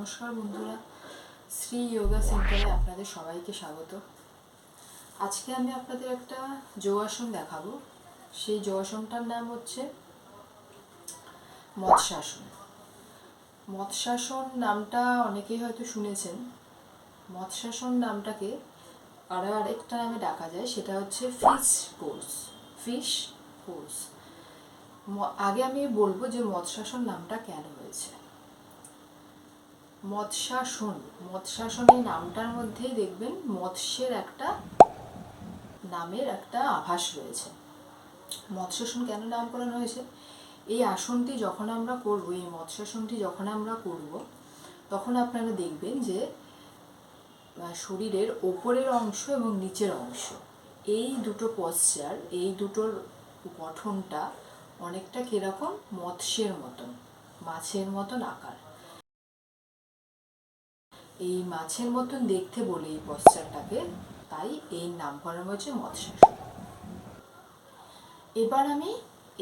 নমস্কার বন্ধুরা, শ্রী যোগা সেন্টারে আপনাদের সবাইকে স্বাগত। আজকে আমি আপনাদের একটা যোগাসন দেখাবো। সেই যোগাসনটার নাম হচ্ছে মৎস্যাসন। মৎস্যাসন নামটা অনেকেই হয়তো শুনেছেন। মৎস্যাসন নামটাকে আরও আরেকটা নামে ডাকা যায়, সেটা হচ্ছে ফিশ পোজ ফিশ পোজ আগে আমি বলব যে মৎস্যাসন নামটা কেন হয়েছে। মৎস্যাসন। মৎস্যাসন এই নামটার মধ্যেই দেখবেন মৎস্যের একটা নামের একটা আভাস রয়েছে। মৎস্যাসন কেন নামকরণ হয়েছে? এই আসনটি যখন আমরা করব, এই মৎস্যাসনটি যখন আমরা করব, তখন আপনারা দেখবেন যে শরীরের ওপরের অংশ এবং নিচের অংশ, এই দুটো পশ্চার এই দুটোর গঠনটা অনেকটা কীরকম? মৎস্যের মতন, মাছের মতন আকার। এই মাছের মতন দেখতে বলে এই পশ্চারটাকে তাই এই নামকরণ হয়েছে মৎস্যাসন এবার আমি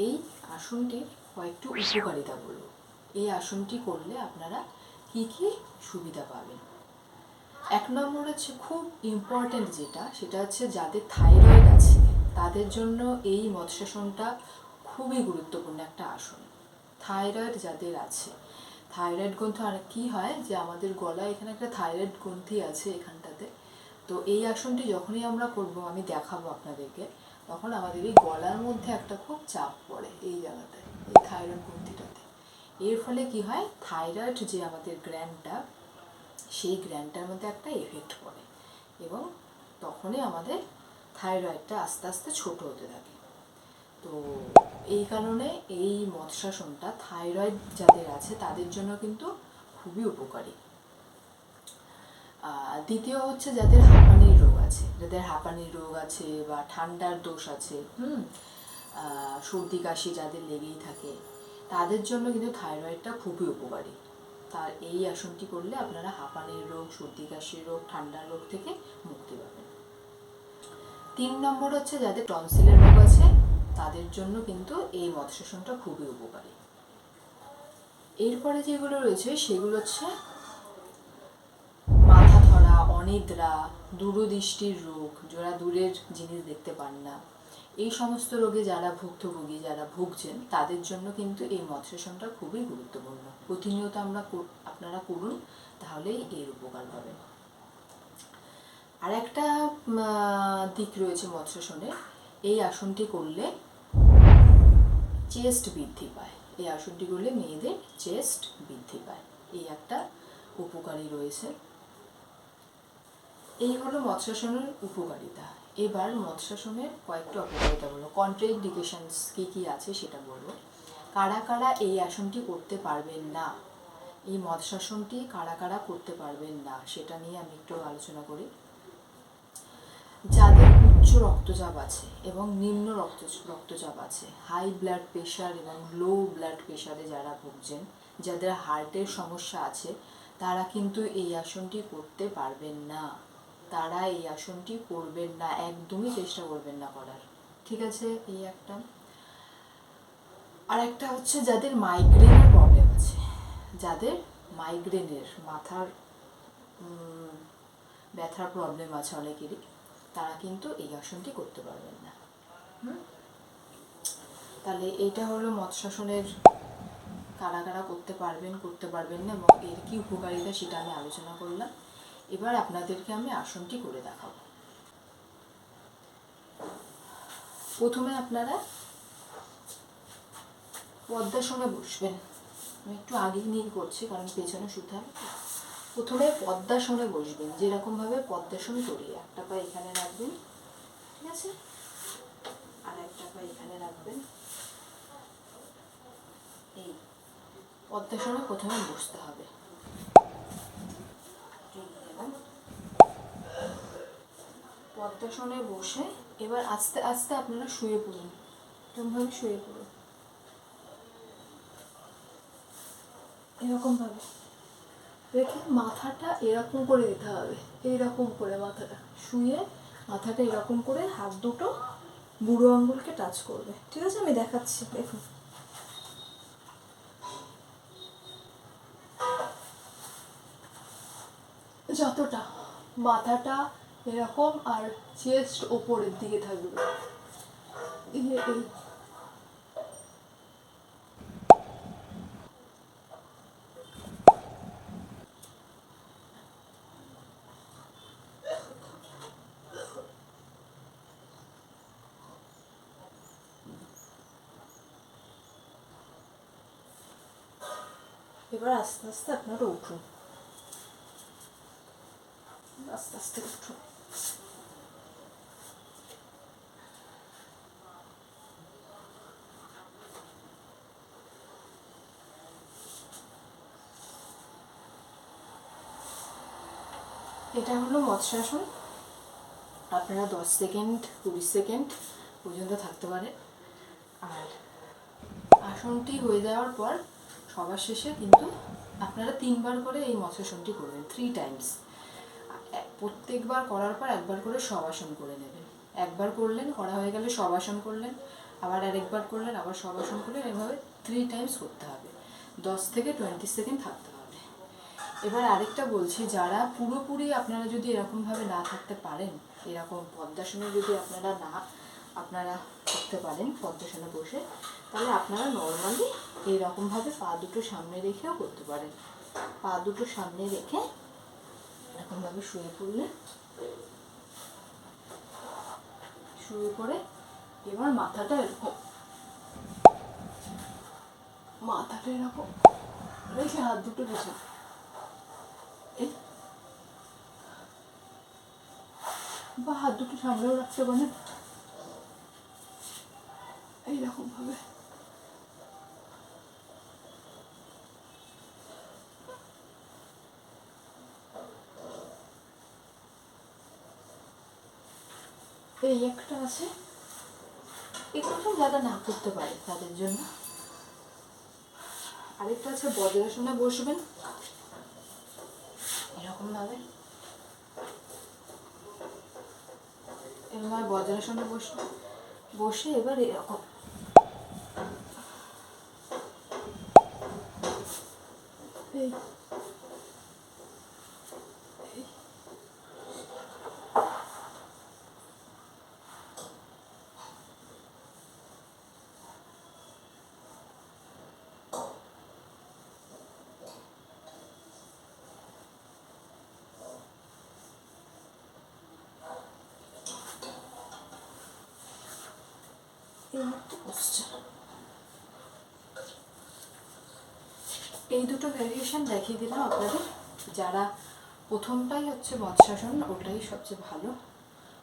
এই আসনটির কয়েকটু উপকারিতা বলব। এই আসনটি করলে আপনারা কি কি সুবিধা পাবেন? এক নম্বর হচ্ছে খুব ইম্পর্ট্যান্ট যেটা, সেটা হচ্ছে যাদের থাইরয়েড আছে, তাদের জন্য এই মৎস্যাসনটা খুবই গুরুত্বপূর্ণ একটা আসন। থাইরয়েড যাদের আছে থাইরয়েড গ্রন্থি আর কি হয় যে আমাদের গলায় এখানে একটা থাইরয়েড গ্রন্থি আছে এখানটাতে। তো এই আসনটি যখনই আমরা করব, আমি দেখাবো আপনাদেরকে, তখন আমাদের এই গলার মধ্যে একটা খুব চাপ পড়ে এই জায়গাটায়, এই থাইরয়েড গ্রন্থিটাতে। এর ফলে কি হয়? থাইরয়েড যে আমাদের গ্র্যান্ডটা, সেই গ্র্যান্ডটার মধ্যে একটা এফেক্ট পড়ে এবং তখনই আমাদের থাইরয়েডটা আস্তে আস্তে ছোট হতে থাকে। তো এই কারণে এই মৎস্যাসনটা থাইরয়েড যাদের আছে, তাদের জন্য কিন্তু খুবই উপকারী। দ্বিতীয় হচ্ছে যাদের হাঁপানির রোগ আছে, যাদের হাঁপানির রোগ আছে বা ঠান্ডার দোষ আছে, হুম? সর্দি, কাশি যাদের লেগেই থাকে, তাদের জন্য কিন্তু থাইরয়েডটা খুবই উপকারী। তার এই আসনটি করলে আপনারা হাঁপানির রোগ, সর্দি, কাশির রোগ, ঠান্ডার রোগ থেকে মুক্তি পাবেন। তিন নম্বর হচ্ছে যাদের টনসিলের রোগ তাদের জন্য কিন্তু এই মৎস্যাসনটা খুবই উপকারী। এরপরে যেগুলো রয়েছে, সেগুলো হচ্ছে মাথা ধরা অনিদ্রা, দূরদৃষ্টির রোগ, যারা দূরের জিনিস দেখতে পান না। এই সমস্ত রোগে যারা ভুক্তভোগী, যারা ভুগছেন, তাদের জন্য কিন্তু এই মৎস্যাসনটা খুবই গুরুত্বপূর্ণ। প্রতিনিয়ত আমরা আপনারা করুন, তাহলেই এর উপকার পাবেন। আর একটা দিক রয়েছে মৎস্যাসনের এই আসনটি করলে চেস্ট বৃদ্ধি পায়। এই আসনটি করলে মেয়েদের চেস্ট বৃদ্ধি পায়। এই একটা উপকারী রয়েছে। এই হলো মৎস্যাসনের উপকারিতা। এবার মৎস্যাসনের কয়েকটা অপকারিতা বলব কন্ট্রাইন্ডিকেশনস কী কী আছে সেটা বলব কারা কারা এই আসনটি করতে পারবেন না? এই মৎস্যাসনটি কারা কারা করতে পারবেন না? সেটা নিয়ে আমি একটু আলোচনা করি। উচ্চ রক্তচাপ আছে এবং নিম্ন রক্ত, রক্তচাপ আছে। হাই ব্লাড প্রেশার এবং লো ব্লাড প্রেশারে যারা ভুগছেন, যাদের হার্টের সমস্যা আছে, তারা কিন্তু এই আসনটি করতে পারবেন না। তারা এই আসনটি করবেন না, একদমই চেষ্টা করবেন না করার। ঠিক আছে? এই একটা। আর একটা হচ্ছে যাদের মাইগ্রেনের প্রবলেম আছে। যাদের মাইগ্রেনের মাথার ব্যথার প্রবলেম আছে অনেকেরই। তারা কিন্তু এই আসনটি করতে পারবেন না? তাহলে এইটা হলো মৎস্যাসনের কারা কারা করতে পারবেন করতে পারবেন না এবং এর কি উপকারিতা সেটা আমি আলোচনা করলাম এবার আপনাদেরকে আমি আসনটি করে দেখাবো প্রথমে আপনারা পদ্মাসনে বসবেন আমি একটু আগেই নিয়ে করছি, কারণ পেছনে তো। প্রথমে পদ্মাসনে বসবেন যেরকমভাবে পদ্মাসন করি একটা পা এখানে রাখবেন, ঠিক আছে? আর একটা পা এখানে রাখবেন। এই পদ্মাসনে প্রথমে বসতে হবে। পদ্মাসনে বসে এবার আস্তে আস্তে আপনারা শুয়ে পড়ুন। এরকমভাবে শুয়ে পড়ুন। এরকমভাবে। রেখে মাথাটা এরকম করে দিতে হবে। এইরকম করে মাথাটা শুয়ে মাথাটা এরকম করে হাত দুটো বুড়ো আঙ্গুলকে টাচ করবে। ঠিক আছে? আমি দেখাচ্ছি, দেখুন। যতটা মাথাটা এরকম আর চেস্ট ওপরের দিকে থাকবে, দিয়ে এই এবার আস্তে আস্তে আপনারা উঠুন আস্তে আস্তে উঠুন এটা হলো মৎস্যাসন। আপনারা দশ সেকেন্ড কুড়ি সেকেন্ড পর্যন্ত থাকতে পারেন আর আসনটি হয়ে যাওয়ার পর সবার শেষে কিন্তু আপনারা তিনবার করে এই মৎস্যাসনটি করবেন থ্রি টাইমস প্রত্যেকবার করার পর একবার করে সবাসন করে নেবেন। একবার করলেন, করা হয়ে গেলে সবাসন করলেন, আবার আরেকবার করলেন, আবার সবাসন করলেন, এভাবে থ্রি টাইমস করতে হবে। দশ থেকে টোয়েন্টি সেকেন্ড থাকতে হবে। এবার আরেকটা বলছি, যারা পুরোপুরি আপনারা যদি এরকমভাবে না থাকতে পারেন, এরকম পদ্মাসনে যদি আপনারা না আপনারা করতে পারেন পদ্মাসনে বসে, তাহলে আপনারা নর্মালি এইরকমভাবে পা দুটো সামনে রেখেও করতে পারেন। পা দুটো সামনে রেখে এরকমভাবে শুয়ে পড়লেন শুয়ে পড়ে এবার মাথাটা এরকম মাথাটা এরকম, রেখে হাত দুটো রেখে বা হাত দুটো সামনেও রাখতে পারেন। এইরকম ভাবে এই একটা আছে। একটু যারা না করতে পারে তাদের জন্য। আরেকটা আছে বজ্রাসনে বসবেন। এরকম ভাবে। এবার বজ্রাসনে বসে বসে এবার এরকম এই এই। এই একটা posture। এই দুটো ভ্যারিয়েশন দেখিয়ে দিলাম আপনাদের। যারা প্রথমটাই হচ্ছে মৎস্যাসন, ওটাই সবচেয়ে ভালো।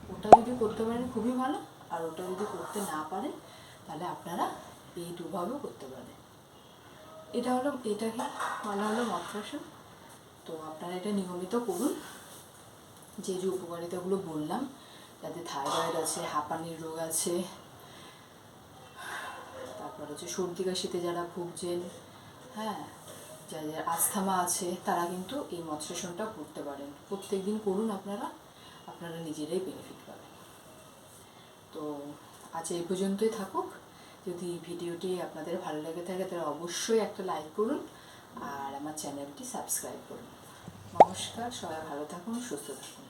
ওটা যদি করতে পারেন, খুবই ভালো। আর ওটা যদি করতে না পারেন, তাহলে আপনারা এই দুভাবেও করতে পারেন। এটা হলো এটাকে বলা হলো মৎস্যাসন। তো আপনারা এটা নিয়মিত করুন। যে যে উপকারিতাগুলো বললাম যাদের থাইরয়েড আছে, হাঁপানির রোগ আছে, তারপর হচ্ছে সর্দি কাশিতে যারা ভুগছেন হ্যাঁ যাদের আস্থামা আছে, তারা কিন্তু এই মৎস্যাসনটা করতে পারেন। প্রত্যেক দিন করুন আপনারা আপনারা নিজেরাই বেনিফিট পাবেন। তো আজ এই পর্যন্তই থাকুক। যদি ভিডিওটি আপনাদের ভালো লেগে থাকে, তাহলে অবশ্যই একটা লাইক করুন আর আমার চ্যানেলটি সাবস্ক্রাইব করুন। নমস্কার, সবাই ভালো থাকুন, সুস্থ থাকুন।